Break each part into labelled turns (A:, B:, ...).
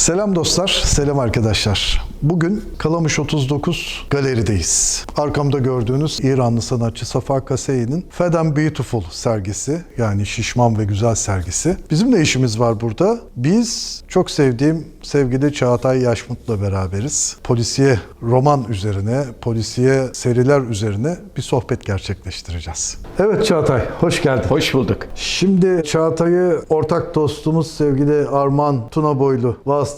A: Selam dostlar, selam arkadaşlar. Bugün Kalamış 39 galerideyiz. Arkamda gördüğünüz İranlı sanatçı Safa Kaseyi'nin Fed and Beautiful sergisi yani şişman ve güzel sergisi. Bizim de işimiz var burada. Biz çok sevdiğim sevgili Çağatay Yaşmut'la beraberiz. Polisiye roman üzerine, polisiye seriler üzerine bir sohbet gerçekleştireceğiz. Evet Çağatay, hoş geldin.
B: Hoş bulduk.
A: Şimdi Çağatay'ı ortak dostumuz sevgili Arman Tunaboylu vasıtasıyla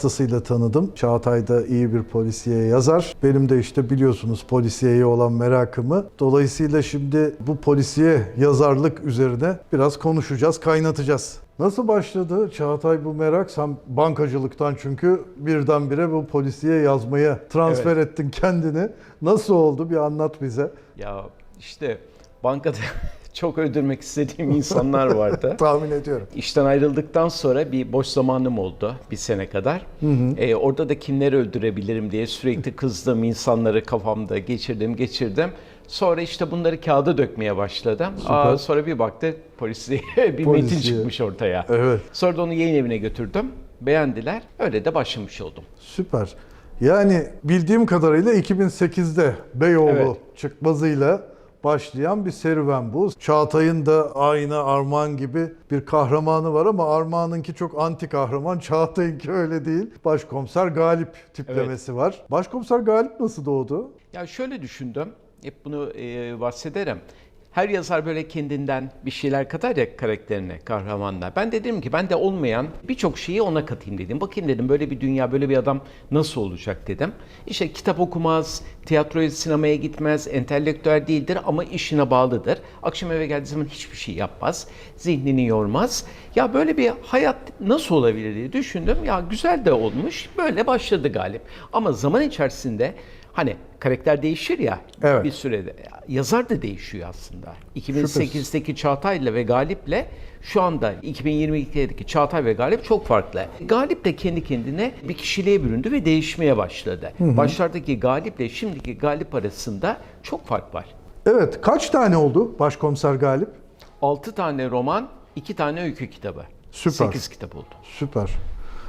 A: tanıdım. Çağatay da iyi bir polisiye yazar. Benim de işte biliyorsunuz polisiyeye olan merakımı. Dolayısıyla şimdi bu polisiye yazarlık üzerine biraz konuşacağız, kaynatacağız. Nasıl başladı Çağatay bu merak? Sen bankacılıktan çünkü birdenbire bu polisiye yazmaya transfer ettin kendini. Nasıl oldu? Bir anlat bize.
B: Ya işte bankada çok öldürmek istediğim insanlar vardı.
A: Tahmin ediyorum.
B: İşten ayrıldıktan sonra bir boş zamanım oldu bir sene kadar. Ee, orada da kimleri öldürebilirim diye sürekli kızdığım insanları kafamda geçirdim geçirdim. Sonra işte bunları kağıda dökmeye başladım. Aa, sonra bir baktı polisiye bir metin
A: Polisiye.
B: çıkmış ortaya.
A: Evet.
B: Sonra da onu yayın evine götürdüm. Beğendiler. Öyle de başlamış oldum.
A: Süper. Yani bildiğim kadarıyla 2008'de Beyoğlu
B: Evet.
A: çıkmazıyla başlayan bir serüven bu. Çağatay'ın da aynı Armağan gibi bir kahramanı var ama Armağan'ınki çok anti kahraman. Çağatay'ınki öyle değil. Başkomiser Galip tiplemesi var. Başkomiser Galip nasıl doğdu?
B: Ya şöyle düşündüm, hep bunu e, bahsederim. Her yazar böyle kendinden bir şeyler katar ya karakterine, kahramanına. Ben de dedim ki ben de olmayan birçok şeyi ona katayım dedim. Bakayım dedim böyle bir dünya, böyle bir adam nasıl olacak dedim. İşte kitap okumaz, tiyatroya, sinemaya gitmez, entelektüel değildir ama işine bağlıdır. Akşam eve geldiği zaman hiçbir şey yapmaz, zihnini yormaz. Ya böyle bir hayat nasıl olabilir diye düşündüm. Ya güzel de olmuş, böyle başladı galip. Ama zaman içerisinde Hani karakter değişir ya
A: Evet.
B: bir sürede. Yazar da değişiyor aslında. 2008'deki Çağatay'la ve Galip'le şu anda 2022'deki Çağatay ve Galip çok farklı. Galip de kendi kendine bir kişiliğe büründü ve değişmeye başladı. Başlardaki Galip'le şimdiki Galip arasında çok fark var.
A: Evet, kaç tane oldu Başkomiser Galip?
B: 6 tane roman, 2 tane öykü kitabı.
A: Süper.
B: 8 kitap oldu.
A: Süper.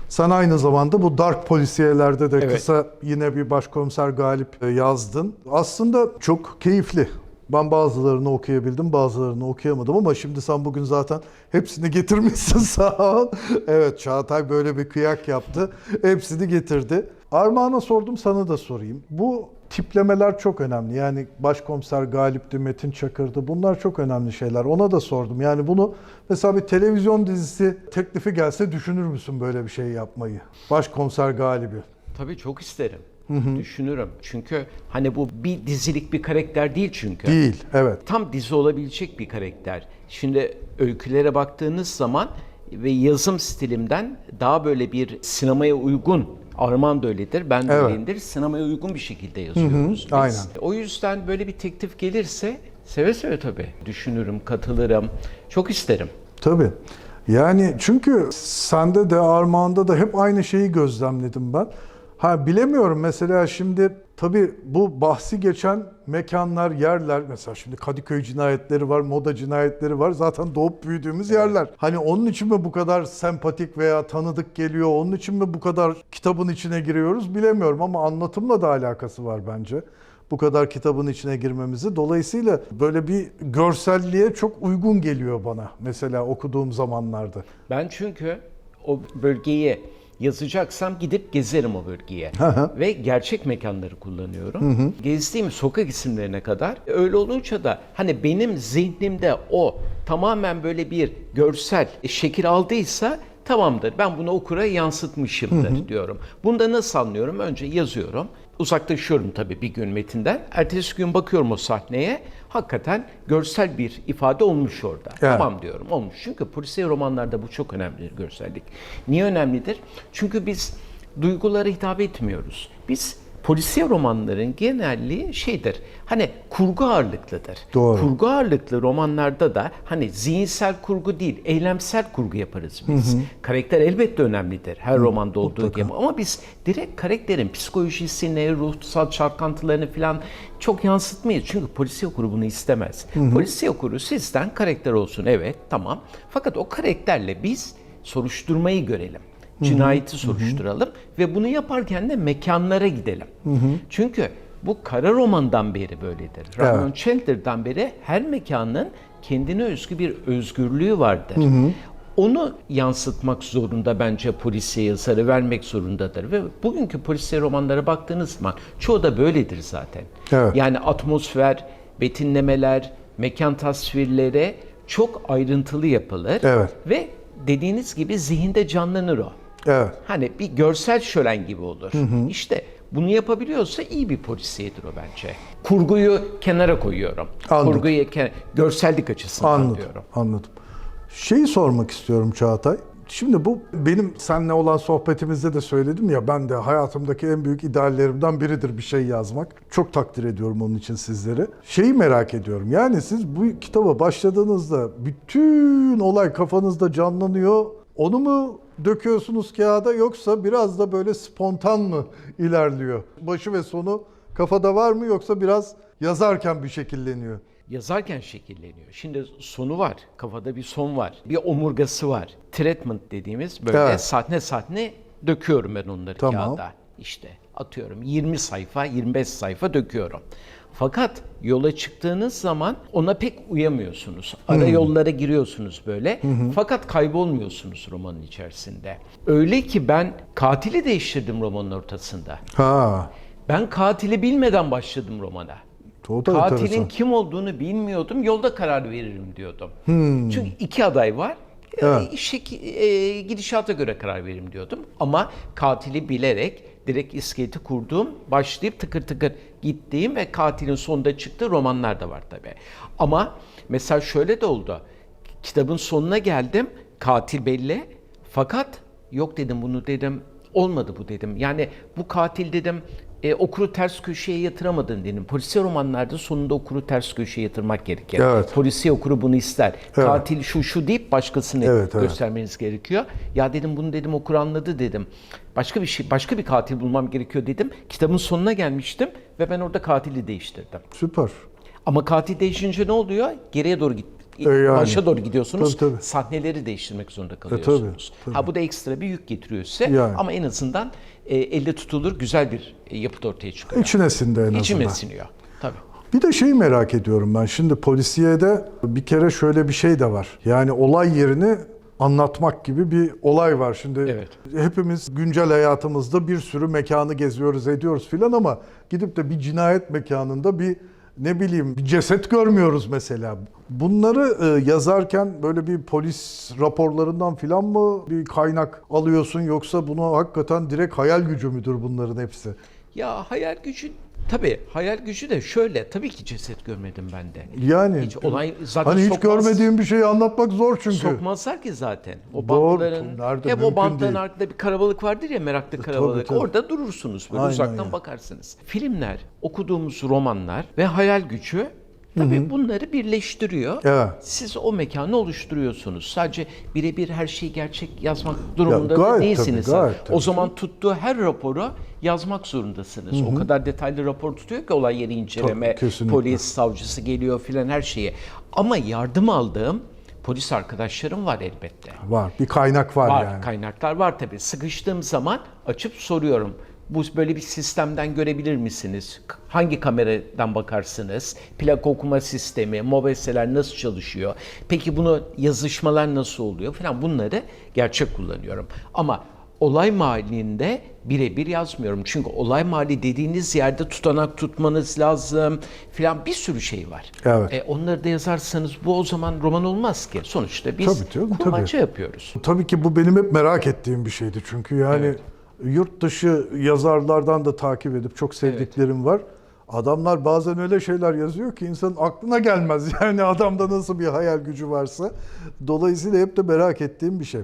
A: Sen aynı zamanda bu Dark Polisiyelerde de
B: Evet.
A: kısa yine bir başkomiser Galip e, yazdın. Aslında çok keyifli. Ben bazılarını okuyabildim, bazılarını okuyamadım ama şimdi sen bugün zaten hepsini getirmişsin sağ ol. Evet Çağatay böyle bir kıyak yaptı. Hepsini getirdi. Armağan'a sordum sana da sorayım. Bu tiplemeler çok önemli. Yani başkomiser Galip'ti, Metin Çakır'dı. Bunlar çok önemli şeyler. Ona da sordum. Yani bunu mesela bir televizyon dizisi teklifi gelse düşünür müsün böyle bir şey yapmayı? Başkomiser Galip'i.
B: Tabii çok isterim. Düşünürüm. Çünkü hani bu bir dizilik bir karakter değil çünkü.
A: Değil, evet.
B: tam dizi olabilecek bir karakter. Şimdi öykülere baktığınız zaman ve yazım stilimden daha böyle bir sinemaya uygun Arman da öyledir, ben de
A: Evet.
B: öyleyimdir. Sinemaya uygun bir şekilde yazıyoruz biz.
A: aynen.
B: O yüzden böyle bir teklif gelirse seve seve tabii düşünürüm, katılırım. Çok isterim.
A: Tabii. Yani çünkü sende de Armağan'da da hep aynı şeyi gözlemledim ben. Ha bilemiyorum mesela şimdi tabii bu bahsi geçen mekanlar, yerler mesela şimdi Kadıköy cinayetleri var, moda cinayetleri var. Zaten doğup büyüdüğümüz yerler. Hani onun için mi bu kadar sempatik veya tanıdık geliyor? Onun için mi bu kadar kitabın içine giriyoruz bilemiyorum ama anlatımla da alakası var bence bu kadar kitabın içine girmemizi. Dolayısıyla böyle bir görselliğe çok uygun geliyor bana mesela okuduğum zamanlarda.
B: Ben çünkü o bölgeyi yazacaksam gidip gezerim o bölgeye.
A: hı.
B: Ve gerçek mekanları kullanıyorum. Gezdiğim sokak isimlerine kadar. Öyle olunca da hani benim zihnimde o tamamen böyle bir görsel şekil aldıysa tamamdır. Ben bunu okura yansıtmışımdır diyorum. Bunda nasıl anlıyorum? Önce yazıyorum. Uzaklaşıyorum tabii bir gün metinden. Ertesi gün bakıyorum o sahneye. Hakikaten görsel bir ifade olmuş orada.
A: Evet.
B: Tamam diyorum olmuş. Çünkü polisiye romanlarda bu çok önemlidir görsellik. Niye önemlidir? Çünkü biz duygulara hitap etmiyoruz. Biz polisiye romanların genelliği şeydir. Hani kurgu ağırlıklıdır.
A: Doğru.
B: Kurgu ağırlıklı romanlarda da hani zihinsel kurgu değil, eylemsel kurgu yaparız biz. Karakter elbette önemlidir her romanda olduğu gibi ama biz direkt karakterin psikolojisini, ruhsal çalkantılarını falan çok yansıtmayız. Çünkü polisiye okuru bunu istemez. Polisiye okuru sizden karakter olsun evet tamam. Fakat o karakterle biz soruşturmayı görelim. Cinayeti soruşturalım ve bunu yaparken de mekanlara gidelim. Çünkü bu kara romandan beri böyledir. Raymond Chandler'dan beri her mekanın kendine özgü bir özgürlüğü vardır. Onu yansıtmak zorunda bence polisiye yazarı vermek zorundadır ve bugünkü polisiye romanlara baktığınız zaman çoğu da böyledir zaten.
A: Evet.
B: Yani atmosfer, betimlemeler, mekan tasvirleri çok ayrıntılı yapılır
A: Evet.
B: ve dediğiniz gibi zihinde canlanır o.
A: Evet.
B: Hani bir görsel şölen gibi olur. İşte bunu yapabiliyorsa iyi bir polisiyedir o bence. Kurguyu kenara koyuyorum.
A: Anladım.
B: Kurguyu ke- görsellik açısından
A: Anladım.
B: diyorum.
A: Anladım. Şeyi sormak istiyorum Çağatay. Şimdi bu benim seninle olan sohbetimizde de söyledim ya ben de hayatımdaki en büyük ideallerimden biridir bir şey yazmak. Çok takdir ediyorum onun için sizleri. Şeyi merak ediyorum. Yani siz bu kitaba başladığınızda bütün olay kafanızda canlanıyor. Onu mu döküyorsunuz kağıda yoksa biraz da böyle spontan mı ilerliyor? Başı ve sonu kafada var mı yoksa biraz yazarken bir şekilleniyor?
B: Yazarken şekilleniyor. Şimdi sonu var. Kafada bir son var. Bir omurgası var. Treatment dediğimiz böyle
A: Evet.
B: sahne sahne döküyorum ben onları
A: Tamam.
B: kağıda. İşte atıyorum 20 sayfa, 25 sayfa döküyorum. Fakat yola çıktığınız zaman ona pek uyamıyorsunuz. Ara yollara giriyorsunuz böyle. Fakat kaybolmuyorsunuz romanın içerisinde. Öyle ki ben katili değiştirdim romanın ortasında.
A: Ha.
B: Ben katili bilmeden başladım romana.
A: O da
B: Katilin
A: enteresan.
B: kim olduğunu bilmiyordum. Yolda karar veririm diyordum. Çünkü iki aday var.
A: Hmm. Evet.
B: E, şek- e, gidişata göre karar veririm diyordum. Ama katili bilerek direkt iskeleti kurduğum, başlayıp tıkır tıkır gittiğim ve katilin sonunda çıktığı romanlar da var tabii. Ama mesela şöyle de oldu. Kitabın sonuna geldim. Katil belli. Fakat yok dedim bunu dedim. Olmadı bu dedim. Yani bu katil dedim e, okuru ters köşeye yatıramadın dedim. Polisiye romanlarda sonunda okuru ters köşeye yatırmak gerekir.
A: Evet.
B: Polisiye okuru bunu ister. Katil şu şu deyip başkasını
A: Evet, evet.
B: göstermeniz gerekiyor. Ya dedim bunu dedim okur anladı dedim. Başka bir şey başka bir katil bulmam gerekiyor dedim. Kitabın sonuna gelmiştim ve ben orada katili değiştirdim.
A: Süper.
B: Ama katil değişince ne oluyor? Geriye doğru git.
A: E yani.
B: Başa doğru gidiyorsunuz.
A: Tabii, tabii.
B: Sahneleri değiştirmek zorunda
A: tabii,
B: kalıyorsunuz.
A: tabii.
B: Ha bu da ekstra bir yük getiriyor size.
A: Yani.
B: Ama en azından e, elde tutulur güzel bir e, yapıt ortaya çıkıyor.
A: İçine sindi en
B: İçime
A: azından.
B: siniyor. Tabii.
A: Bir de şeyi merak ediyorum ben. Şimdi polisiyede bir kere şöyle bir şey de var. Yani olay yerini anlatmak gibi bir olay var. Şimdi
B: Evet.
A: hepimiz güncel hayatımızda bir sürü mekanı geziyoruz, ediyoruz filan ama gidip de bir cinayet mekanında bir ne bileyim bir ceset görmüyoruz mesela. Bunları e, yazarken böyle bir polis raporlarından filan mı bir kaynak alıyorsun yoksa bunu hakikaten direkt hayal gücü müdür bunların hepsi?
B: Ya hayal gücü tabii hayal gücü de şöyle tabii ki ceset görmedim ben de.
A: Yani
B: Hiç olay zaten
A: hani hiç
B: sokmaz-
A: görmediğim bir şeyi anlatmak zor çünkü.
B: Sokmazlar ki zaten. O
A: Doğru,
B: bantların,
A: nerede?
B: hep o bantların
A: değil. E,
B: arkada bir karabalık vardır ya meraklı karabalık.
A: tabii.
B: Orada durursunuz böyle
A: Aynen
B: uzaktan
A: ya.
B: bakarsınız. Filmler, okuduğumuz romanlar ve hayal gücü tabii bunları birleştiriyor.
A: Evet.
B: Siz o mekanı oluşturuyorsunuz. Sadece birebir her şeyi gerçek yazmak durumunda da
A: gayet
B: değilsiniz.
A: tabii, gayet tabii
B: o zaman tuttuğu her raporu yazmak zorundasınız. O kadar detaylı rapor tutuyor ki olay yeri inceleme,
A: Tabii,
B: polis, savcısı geliyor filan her şeyi. Ama yardım aldığım polis arkadaşlarım var elbette.
A: Var. Bir kaynak var,
B: Var,
A: yani.
B: kaynaklar var tabii. Sıkıştığım zaman açıp soruyorum. Bu böyle bir sistemden görebilir misiniz? Hangi kameradan bakarsınız? Plak okuma sistemi, mobeseler nasıl çalışıyor? Peki bunu yazışmalar nasıl oluyor falan bunları gerçek kullanıyorum. Ama olay mahallinde birebir yazmıyorum. Çünkü olay mahalli dediğiniz yerde tutanak tutmanız lazım filan bir sürü şey var.
A: Evet.
B: E, onları da yazarsanız bu o zaman roman olmaz ki. Sonuçta biz
A: Tabii tabii.
B: kurmaca yapıyoruz.
A: Tabii ki bu benim hep merak ettiğim bir şeydi. Çünkü yani yurt dışı yazarlardan da takip edip çok sevdiklerim var. Adamlar bazen öyle şeyler yazıyor ki insanın aklına gelmez. Yani adamda nasıl bir hayal gücü varsa. Dolayısıyla hep de merak ettiğim bir şey.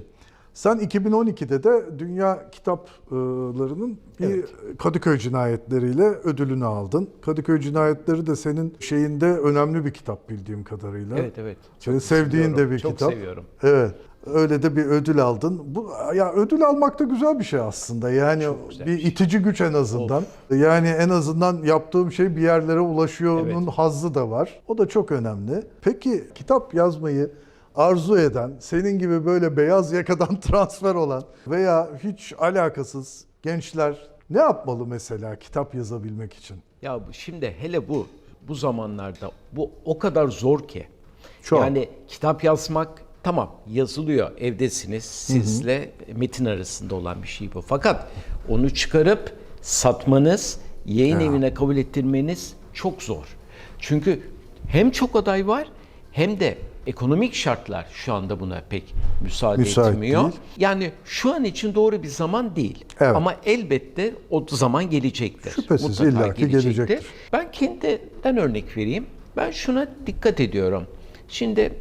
A: Sen 2012'de de Dünya Kitaplarının bir Kadıköy cinayetleriyle ödülünü aldın. Kadıköy cinayetleri de senin şeyinde önemli bir kitap bildiğim kadarıyla.
B: Evet evet.
A: Senin sevdiğin de bir
B: çok
A: kitap.
B: seviyorum.
A: Evet. Öyle de bir ödül aldın. Bu ya ödül almak da güzel bir şey aslında. Yani bir
B: şey.
A: itici güç en azından. Yani en azından yaptığım şey bir yerlere ulaşıyor'nun
B: Evet.
A: hazzı da var. O da çok önemli. Peki kitap yazmayı arzu eden, senin gibi böyle beyaz yakadan transfer olan veya hiç alakasız gençler ne yapmalı mesela kitap yazabilmek için?
B: Ya şimdi hele bu bu zamanlarda bu o kadar zor ki.
A: Çok.
B: Yani kitap yazmak tamam yazılıyor evdesiniz sizle metin arasında olan bir şey bu. Fakat onu çıkarıp satmanız, yayın evine kabul ettirmeniz çok zor. Çünkü hem çok aday var hem de ekonomik şartlar şu anda buna pek müsaade
A: Müsait
B: etmiyor.
A: değil.
B: Yani şu an için doğru bir zaman değil.
A: Evet.
B: Ama elbette o zaman gelecektir.
A: Şüphesiz,
B: Mutlaka
A: illaki gelecektir.
B: Ben kendimden örnek vereyim. Ben şuna dikkat ediyorum. Şimdi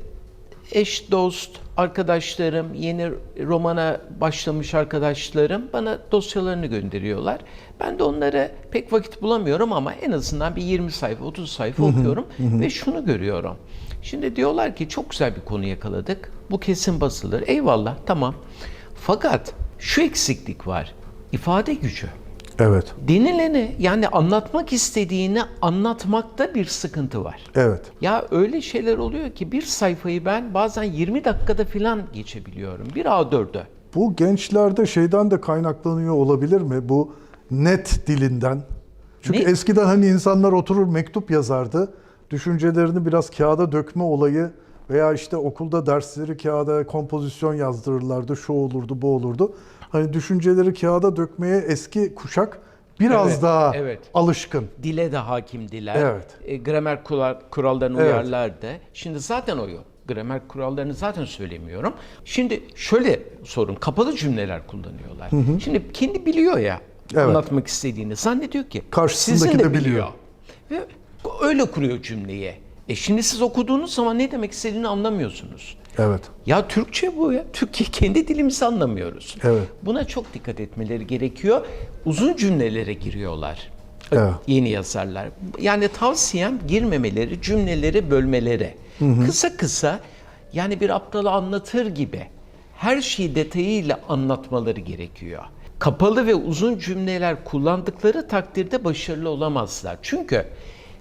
B: eş, dost, arkadaşlarım, yeni romana başlamış arkadaşlarım bana dosyalarını gönderiyorlar. Ben de onlara pek vakit bulamıyorum ama en azından bir 20 sayfa, 30 sayfa okuyorum ve şunu görüyorum. Şimdi diyorlar ki çok güzel bir konu yakaladık. Bu kesin basılır. Eyvallah, tamam. Fakat şu eksiklik var. İfade gücü.
A: Evet,
B: Denileni yani anlatmak istediğini anlatmakta bir sıkıntı var.
A: evet.
B: Ya öyle şeyler oluyor ki bir sayfayı ben bazen 20 dakikada falan geçebiliyorum. Bir A4'e.
A: Bu gençlerde şeyden de kaynaklanıyor olabilir mi? Bu net dilinden. Çünkü
B: Ne?
A: eskiden hani insanlar oturur mektup yazardı. Düşüncelerini biraz kağıda dökme olayı veya işte okulda dersleri kağıda kompozisyon yazdırırlardı. Şu olurdu, bu olurdu. Hani düşünceleri kağıda dökmeye eski kuşak biraz
B: Evet,
A: daha
B: evet.
A: alışkın.
B: Dile de hakimdiler.
A: Evet.
B: E, gramer kural- kurallarına
A: Evet.
B: uyarlardı. Şimdi zaten o yok. Gramer kurallarını zaten söylemiyorum. Şimdi şöyle sorun. Kapalı cümleler kullanıyorlar. Şimdi kendi biliyor ya
A: Evet.
B: anlatmak istediğini. Zannediyor ki
A: Karşısındaki
B: sizin
A: de biliyor.
B: Ve öyle kuruyor cümleyi. E şimdi siz okuduğunuz zaman ne demek istediğini anlamıyorsunuz.
A: Evet.
B: Ya Türkçe bu ya. Türkiye kendi dilimizi anlamıyoruz.
A: Evet.
B: Buna çok dikkat etmeleri gerekiyor. Uzun cümlelere giriyorlar.
A: Evet.
B: Yeni yazarlar. Yani tavsiyem girmemeleri, cümleleri bölmeleri. Kısa kısa yani bir aptalı anlatır gibi her şeyi detayıyla anlatmaları gerekiyor. Kapalı ve uzun cümleler kullandıkları takdirde başarılı olamazlar. Çünkü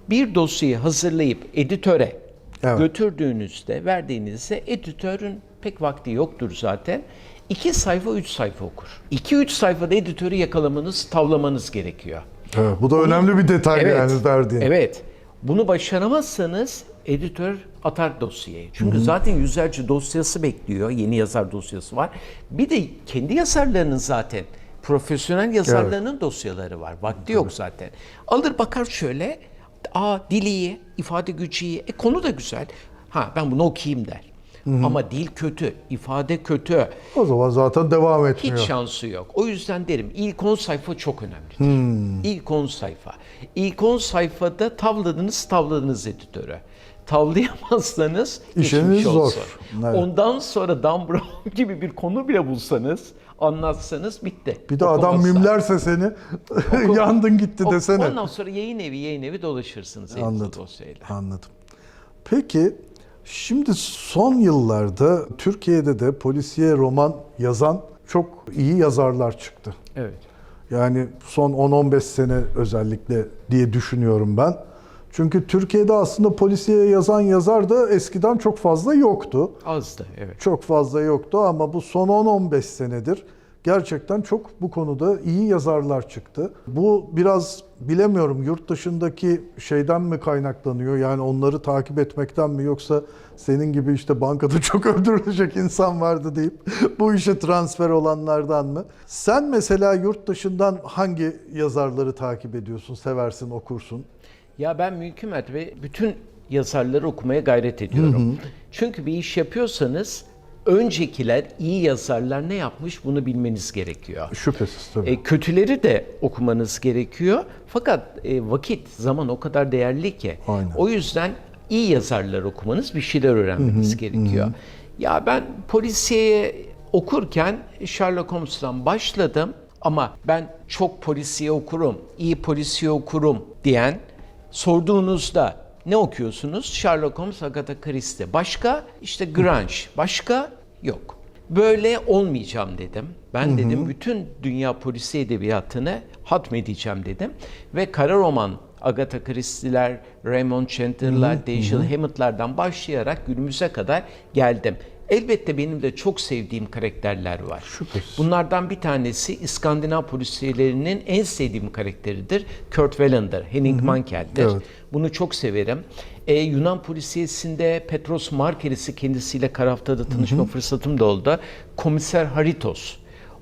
B: bir dosyayı hazırlayıp editöre
A: Evet.
B: götürdüğünüzde, verdiğinizde editörün pek vakti yoktur zaten. İki sayfa, üç sayfa okur. İki, üç sayfada editörü yakalamanız, tavlamanız gerekiyor.
A: evet. Bu da önemli bir detay yani verdiğin.
B: Evet. Bunu başaramazsanız editör atar dosyayı. Çünkü zaten yüzlerce dosyası bekliyor. Yeni yazar dosyası var. Bir de kendi yazarlarının zaten profesyonel yazarlarının dosyaları var. Vakti yok zaten. Alır bakar şöyle. Aa dil iyi, ifade gücü iyi. E konu da güzel. Ha ben bunu okuyayım der. Ama dil kötü, ifade kötü.
A: O zaman zaten devam etmiyor.
B: Hiç şansı yok. O yüzden derim ilk 10 sayfa çok önemlidir. İlk 10 sayfa. İlk 10 sayfada tavladınız tavladınız editörü. Tavlayamazsanız
A: İşiniz
B: geçmiş
A: zor.
B: olsun.
A: Evet.
B: Ondan sonra Dan Brown gibi bir konu bile bulsanız, anlatsanız bitti.
A: Bir de adam
B: Okumazlar.
A: mimlerse seni yandın gitti desene.
B: Ondan sonra yayın evi yayın evi dolaşırsınız
A: Anladım.
B: dosyayla.
A: Anladım. Peki şimdi son yıllarda Türkiye'de de polisiye roman yazan çok iyi yazarlar çıktı.
B: Evet.
A: Yani son 10-15 sene özellikle diye düşünüyorum ben. Çünkü Türkiye'de aslında polisiye yazan yazar da eskiden çok fazla yoktu.
B: Azdı evet.
A: Çok fazla yoktu ama bu son 10-15 senedir gerçekten çok bu konuda iyi yazarlar çıktı. Bu biraz bilemiyorum yurt dışındaki şeyden mi kaynaklanıyor? Yani onları takip etmekten mi yoksa senin gibi işte bankada çok öldürülecek insan vardı deyip bu işe transfer olanlardan mı? Sen mesela yurt dışından hangi yazarları takip ediyorsun, seversin, okursun?
B: Ya ben mümkün mertebe bütün yazarları okumaya gayret ediyorum. Çünkü bir iş yapıyorsanız öncekiler iyi yazarlar ne yapmış bunu bilmeniz gerekiyor.
A: Şüphesiz tabii.
B: E, kötüleri de okumanız gerekiyor. Fakat e, vakit, zaman o kadar değerli ki.
A: Aynen.
B: O yüzden iyi yazarlar okumanız, bir şeyler öğrenmeniz gerekiyor. Ya ben polisiye okurken Sherlock Holmes'tan başladım ama ben çok polisiye okurum, iyi polisiye okurum diyen sorduğunuzda ne okuyorsunuz? Sherlock Holmes, Agatha Christie. Başka? işte Grange. Başka? Yok. Böyle olmayacağım dedim. Ben dedim bütün dünya polisi edebiyatını hatmedeceğim dedim. Ve kara roman Agatha Christie'ler, Raymond Chandler'lar, Dashiell Hammett'lardan başlayarak günümüze kadar geldim. Elbette benim de çok sevdiğim karakterler var.
A: Şüphesiz.
B: Bunlardan bir tanesi İskandinav polisiyelerinin en sevdiğim karakteridir. Kurt Wallander, Henning Mankell'dir.
A: Evet.
B: Bunu çok severim. Ee, Yunan polisiyesinde Petros Markeris'i kendisiyle Karaftada tanışma fırsatım da oldu. Komiser Haritos.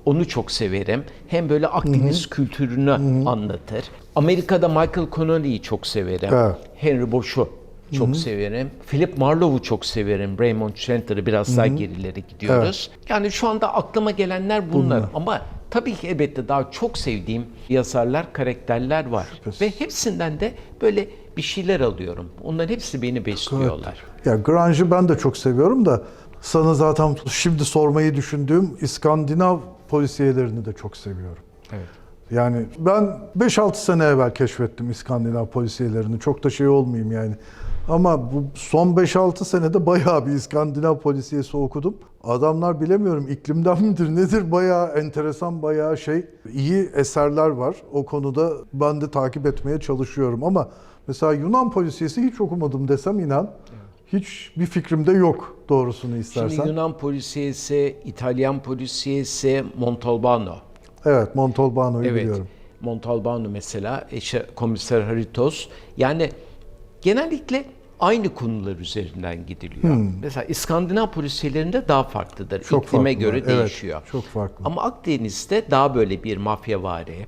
B: Onu çok severim. Hem böyle Akdeniz kültürünü anlatır. Amerika'da Michael Connelly'yi çok severim.
A: Evet.
B: Henry Bosch'u çok severim. Philip Marlowe'u çok severim. Raymond Chandler'ı biraz daha gerilere gidiyoruz. Yani şu anda aklıma gelenler bunlar. Ama tabii ki elbette daha çok sevdiğim yazarlar, karakterler var. Ve hepsinden de böyle bir şeyler alıyorum. Onların hepsi beni besliyorlar.
A: Ya Grange'ı ben de çok seviyorum da sana zaten şimdi sormayı düşündüğüm İskandinav polisiyelerini de çok seviyorum.
B: Evet.
A: Yani ben 5-6 sene evvel keşfettim İskandinav polisiyelerini. Çok da şey olmayayım yani. Ama bu son 5-6 senede bayağı bir İskandinav polisiyesi okudum. Adamlar bilemiyorum iklimden midir nedir bayağı enteresan bayağı şey iyi eserler var. O konuda ben de takip etmeye çalışıyorum ama mesela Yunan polisiyesi hiç okumadım desem inan. Hiç bir fikrim de yok doğrusunu istersen.
B: Şimdi Yunan polisiyesi, İtalyan polisiyesi, Montalbano.
A: Evet Montalbano'yu
B: Evet.
A: biliyorum.
B: Montalbano mesela, işte komiser Haritos. Yani genellikle aynı konular üzerinden gidiliyor. Mesela İskandinav polisiyelerinde daha farklıdır.
A: Hmm. Çok
B: İklime
A: farklı,
B: göre
A: evet,
B: değişiyor.
A: çok farklı.
B: Ama Akdeniz'de daha böyle bir mafyavari,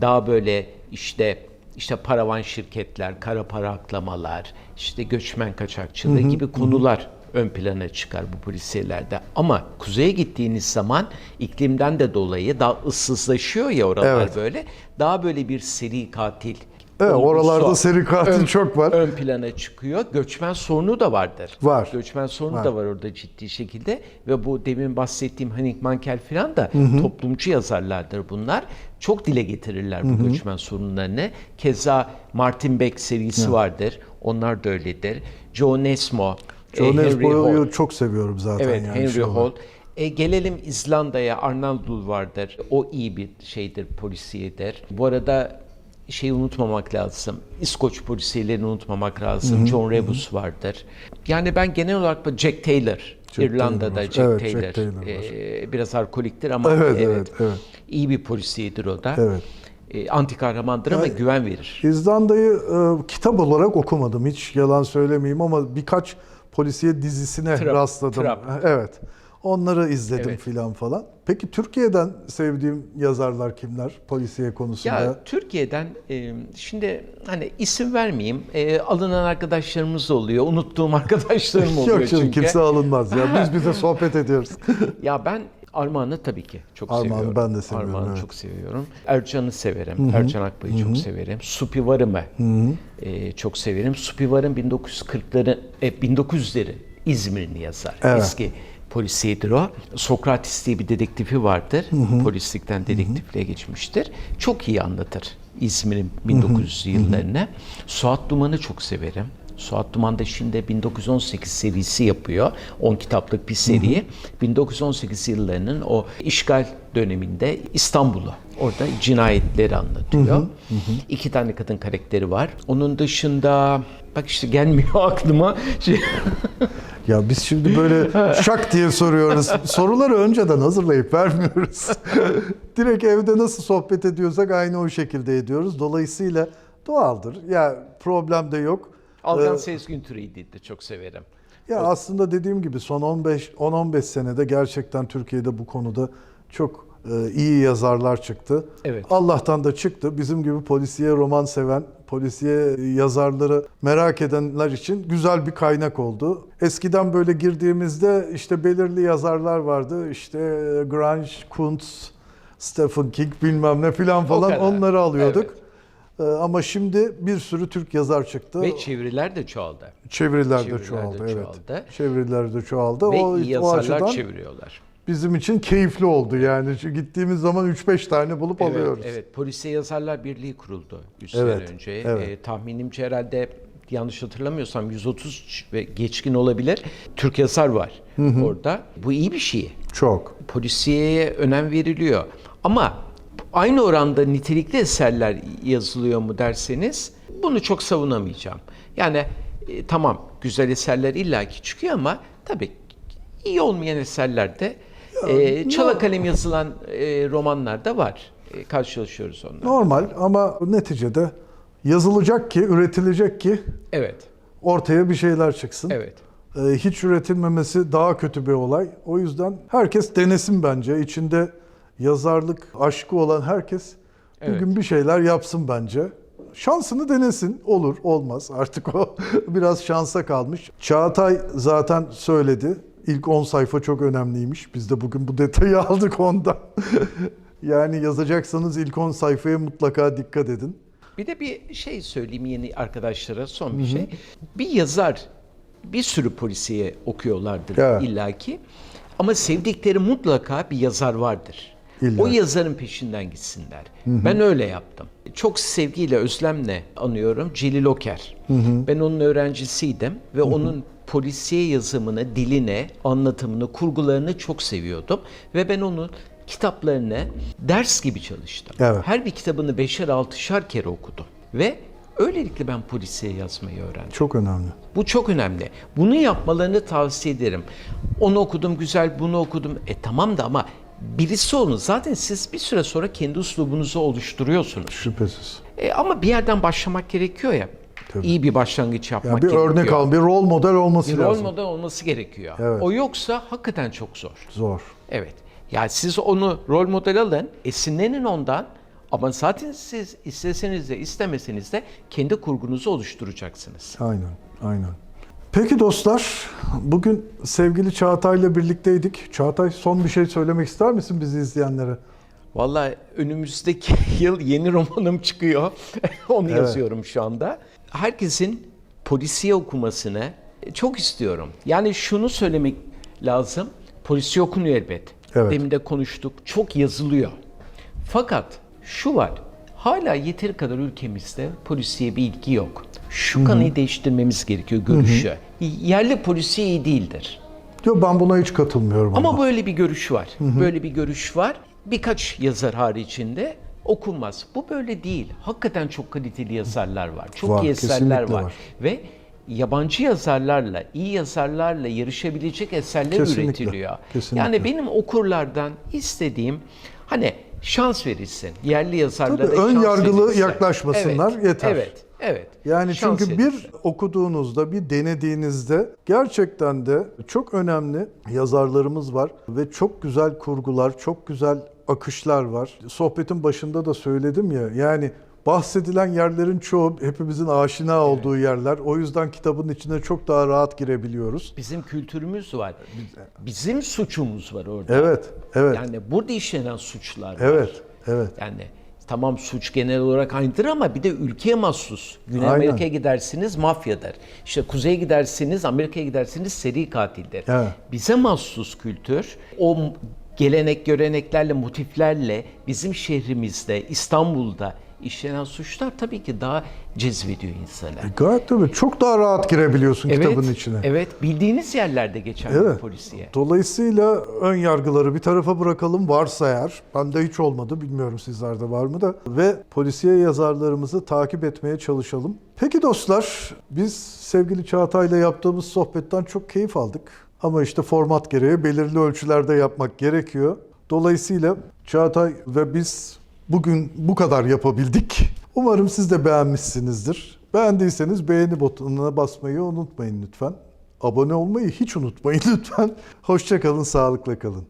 B: daha böyle işte işte paravan şirketler, kara para aklamalar, işte göçmen kaçakçılığı gibi konular ön plana çıkar bu polisiyelerde. Ama kuzeye gittiğiniz zaman iklimden de dolayı daha ıssızlaşıyor ya oralar
A: Evet.
B: böyle. Daha böyle bir seri katil.
A: Evet,
B: olgusu
A: oralarda seri katil çok var.
B: Ön plana çıkıyor. Göçmen sorunu da vardır.
A: Var.
B: Göçmen sorunu
A: Var.
B: da var orada ciddi şekilde ve bu demin bahsettiğim Henning Mankell falan da toplumcu yazarlardır bunlar. Çok dile getirirler bu göçmen sorunlarını. Keza Martin Beck serisi vardır. Onlar da öyledir. Joe Nesmo, e, Henry
A: Esbo'yu
B: Hall.
A: çok seviyorum zaten.
B: Evet,
A: yani
B: Henry
A: olarak.
B: E, gelelim İzlanda'ya, Arnaldul vardır. O iyi bir şeydir, polisiyedir. Bu arada şeyi unutmamak lazım. İskoç polisiyelerini unutmamak lazım. John Rebus vardır. Yani ben genel olarak Jack Taylor, İrlanda'da
A: Taylor.
B: Jack
A: Evet,
B: Taylor.
A: Jack Taylor var.
B: e, biraz alkoliktir ama
A: Evet,
B: evet,
A: evet, evet.
B: iyi bir polisiyedir o da.
A: Evet.
B: E, anti kahramandır ama güven verir.
A: İzlanda'yı e, kitap olarak okumadım. Hiç yalan söylemeyeyim ama birkaç polisiye dizisine
B: Trap,
A: rastladım.
B: Trap.
A: Evet. Onları izledim
B: Evet.
A: filan falan. Peki Türkiye'den sevdiğim yazarlar kimler polisiye konusunda?
B: Ya Türkiye'den e, şimdi hani isim vermeyeyim. E, alınan arkadaşlarımız oluyor. Unuttuğum arkadaşlarım oluyor
A: Yok canım
B: çünkü.
A: kimse alınmaz ya. Biz bize sohbet ediyoruz.
B: Ya ben Armağan'ı tabii ki çok
A: Armağan'ı
B: seviyorum.
A: ben de seviyorum,
B: Armağan'ı
A: evet.
B: çok seviyorum. Ercan'ı severim. Ercan Akbay'ı çok severim. Supi Varım'ı e, çok severim. Supi Varım 1940'ların, e, 1900'leri İzmir'ini yazar.
A: Evet.
B: Eski polisiyedir o. Sokrates diye bir dedektifi vardır. Polislikten dedektifliğe geçmiştir. Çok iyi anlatır İzmir'in 1900 yıllarını. Suat Duman'ı çok severim. Suat Duman da şimdi 1918 serisi yapıyor. 10 kitaplık bir seri. 1918 yıllarının o işgal döneminde İstanbul'u, orada cinayetleri anlatıyor. İki tane kadın karakteri var. Onun dışında bak işte gelmiyor aklıma. Şey,
A: Ya biz şimdi böyle şak diye soruyoruz. Soruları önceden hazırlayıp vermiyoruz. Direkt evde nasıl sohbet ediyorsak aynı o şekilde ediyoruz. Dolayısıyla doğaldır. Ya problem de yok.
B: Algan
A: Ee,
B: Sezgin Türü'yü de çok severim.
A: Ya aslında dediğim gibi son 15 10-15 senede gerçekten Türkiye'de bu konuda çok iyi yazarlar çıktı.
B: Evet.
A: Allah'tan da çıktı. Bizim gibi polisiye roman seven, polisiye yazarları merak edenler için güzel bir kaynak oldu. Eskiden böyle girdiğimizde işte belirli yazarlar vardı. İşte Grange, Kuntz, Stephen King bilmem ne filan falan onları alıyorduk.
B: Evet.
A: E, Ama şimdi bir sürü Türk yazar çıktı.
B: Ve çeviriler de çoğaldı.
A: Çeviriler de
B: Çeviriler de
A: çoğaldı, evet.
B: çoğaldı.
A: Çeviriler de çoğaldı.
B: Ve
A: o,
B: iyi
A: o
B: yazarlar
A: açıdan
B: çeviriyorlar.
A: Bizim için keyifli oldu yani. Çünkü gittiğimiz zaman 3-5 tane bulup
B: Evet,
A: alıyoruz.
B: evet. Polisiye Yazarlar Birliği kuruldu 3
A: Evet,
B: sene önce.
A: evet.
B: Ee, tahminimce herhalde yanlış hatırlamıyorsam 130 ve geçkin olabilir. Türk yazar var orada. Bu iyi bir şey.
A: Çok.
B: Polisiyeye önem veriliyor. Ama aynı oranda nitelikli eserler yazılıyor mu derseniz bunu çok savunamayacağım. Yani e, tamam güzel eserler illaki çıkıyor ama tabii iyi olmayan eserler de e, çala kalem yazılan e, romanlar da var. E, karşılaşıyoruz onlarla.
A: Normal ama neticede yazılacak ki, üretilecek ki
B: Evet.
A: ortaya bir şeyler çıksın.
B: Evet.
A: Ee, hiç üretilmemesi daha kötü bir olay. O yüzden herkes denesin bence. İçinde yazarlık aşkı olan herkes bugün bir şeyler yapsın bence. Şansını denesin. Olur, olmaz. Artık o biraz şansa kalmış. Çağatay zaten söyledi. İlk 10 sayfa çok önemliymiş. Biz de bugün bu detayı aldık ondan. yani yazacaksanız ilk 10 sayfaya mutlaka dikkat edin.
B: Bir de bir şey söyleyeyim yeni arkadaşlara son bir şey. Bir yazar bir sürü polisiye okuyorlardır
A: Evet.
B: illaki. Ama sevdikleri mutlaka bir yazar vardır.
A: İlla.
B: O yazarın peşinden gitsinler. Ben öyle yaptım. Çok sevgiyle, özlemle anıyorum Celil Oker. Ben onun öğrencisiydim ve onun polisiye yazımını, diline, anlatımını, kurgularını çok seviyordum. Ve ben onun kitaplarını ders gibi çalıştım.
A: Evet.
B: Her bir kitabını beşer altışar kere okudum. Ve öylelikle ben polisiye yazmayı öğrendim.
A: Çok önemli.
B: Bu çok önemli. Bunu yapmalarını tavsiye ederim. Onu okudum güzel, bunu okudum. E tamam da ama birisi olun. Zaten siz bir süre sonra kendi uslubunuzu oluşturuyorsunuz.
A: Şüphesiz.
B: E ama bir yerden başlamak gerekiyor ya.
A: Tabii.
B: İyi bir başlangıç yapmak
A: Yani bir
B: gerekiyor.
A: örnek al, bir rol model olması
B: Bir rol
A: lazım.
B: model olması gerekiyor.
A: Evet.
B: O yoksa hakikaten çok zor.
A: Zor.
B: Evet. Yani siz onu rol model alın, esinlenin ondan ama zaten siz isteseniz de istemeseniz de kendi kurgunuzu oluşturacaksınız.
A: Aynen, aynen. Peki dostlar, bugün sevgili Çağatay'la birlikteydik. Çağatay son bir şey söylemek ister misin bizi izleyenlere?
B: Vallahi önümüzdeki yıl yeni romanım çıkıyor. Onu
A: Evet.
B: yazıyorum şu anda. Herkesin polisiye okumasını çok istiyorum. Yani şunu söylemek lazım. Polisiye okunuyor elbet.
A: Evet.
B: Demin de konuştuk. Çok yazılıyor. Fakat şu var. Hala yeteri kadar ülkemizde polisiye bir ilgi yok. Şu kanıyı değiştirmemiz gerekiyor görüşü. Yerli polisiye iyi değildir.
A: Yok ben buna hiç katılmıyorum ama.
B: Ama böyle bir görüş var. Böyle bir görüş var. Birkaç yazar haricinde okunmaz. Bu böyle değil. Hakikaten çok kaliteli yazarlar var. Çok
A: Var,
B: iyi eserler var.
A: var.
B: Ve yabancı yazarlarla, iyi yazarlarla yarışabilecek eserler
A: Kesinlikle,
B: üretiliyor.
A: kesinlikle.
B: Yani benim okurlardan istediğim hani şans verilsin. Yerli yazarlara
A: Tabii,
B: şans
A: ön yargılı
B: verilsin.
A: yaklaşmasınlar,
B: Evet,
A: yeter.
B: Evet, evet.
A: Yani çünkü bir
B: verilsin.
A: okuduğunuzda, bir denediğinizde gerçekten de çok önemli yazarlarımız var ve çok güzel kurgular, çok güzel akışlar var. Sohbetin başında da söyledim ya, yani bahsedilen yerlerin çoğu hepimizin aşina olduğu yerler. O yüzden kitabın içine çok daha rahat girebiliyoruz.
B: Bizim kültürümüz var. Bizim suçumuz var orada.
A: Evet, evet,
B: Yani burada işlenen suçlar var.
A: evet, evet.
B: Yani tamam suç genel olarak aynıdır ama bir de ülkeye mahsus. Güney
A: Aynen.
B: Amerika'ya gidersiniz mafyadır. İşte kuzeye gidersiniz, Amerika'ya gidersiniz seri katildir.
A: Evet.
B: Bize mahsus kültür o gelenek, göreneklerle, motiflerle bizim şehrimizde, İstanbul'da işlenen suçlar tabii ki daha cezbediyor insanı.
A: Gayet tabii. Çok daha rahat girebiliyorsun kitabın içine.
B: Evet, bildiğiniz yerlerde geçen bir
A: Evet.
B: polisiye.
A: Dolayısıyla ön yargıları bir tarafa bırakalım varsa eğer. Bende hiç olmadı bilmiyorum sizlerde var mı da. Ve polisiye yazarlarımızı takip etmeye çalışalım. Peki dostlar biz sevgili Çağatay'la yaptığımız sohbetten çok keyif aldık. Ama işte format gereği belirli ölçülerde yapmak gerekiyor. Dolayısıyla Çağatay ve biz bugün bu kadar yapabildik. Umarım siz de beğenmişsinizdir. Beğendiyseniz beğeni butonuna basmayı unutmayın lütfen. Abone olmayı hiç unutmayın lütfen. Hoşça kalın, sağlıkla kalın.